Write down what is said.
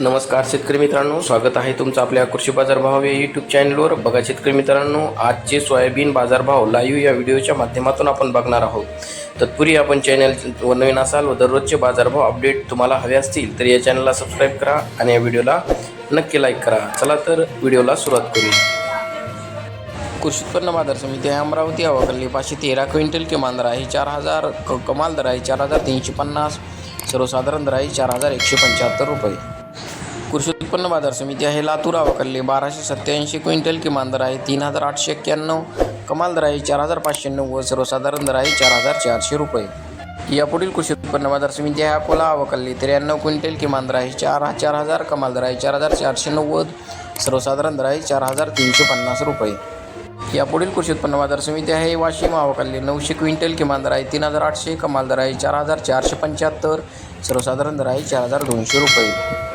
नमस्कार शेतकरी मित्रांनो स्वागत आहे तुमचं आपल्या कृषी बाजारभाव या यूट्यूब चॅनलवर बघा शेतकरी मित्रांनो आजचे सोयाबीन बाजारभाव लाईव्ह या व्हिडिओच्या माध्यमातून आपण बघणार आहोत. तत्पूर्वी आपण चॅनल व नवीन असाल व दररोजचे बाजारभाव अपडेट तुम्हाला हवे असतील तर या चॅनलला सबस्क्राईब करा आणि या व्हिडिओला नक्की लाईक करा. चला तर व्हिडिओला सुरुवात करूया कृषी उत्पन्न बाजार समिती आहे अमरावती अवकल्ली पाचशे तेरा क्विंटल किमान दर आहे चार हजार क कमाल दर आहे चार हजार तीनशे पन्नास सर्वसाधारण दर आहे चार हजार एकशे पंच्याहत्तर रुपये. कृषी उत्पन्न बाजार समिती आहे. लातूर अवकल्ली बाराशे सत्याऐंशी क्विंटल किमान दर आहे. तीन हजार आठशे एक्क्याण्णव कमाल दर आहे. चार हजार पाचशे नव्वद सर्वसाधारण दर आहे. चार हजार चारशे रुपये. यापुढील कृषी उत्पन्न बाजार समिती आहे. अकोला अवकल्ली त्र्याण्णव क्विंटल किमान दर आहे. चार चार हजार कमाल दर आहे. चार हजार चारशे नव्वद सर्वसाधारण दर आहे. चार हजार तीनशे पन्नास रुपये. यापुढील कृषी उत्पन्न बाजार समिती आहे. वाशिम अवकाली नऊशे क्विंटल किमान दर आहे. तीन हजार आठशे कमाल दर आहे. चार हजार चारशे पंच्याहत्तर सर्वसाधारण दर आहे. चार हजार दोनशे रुपये.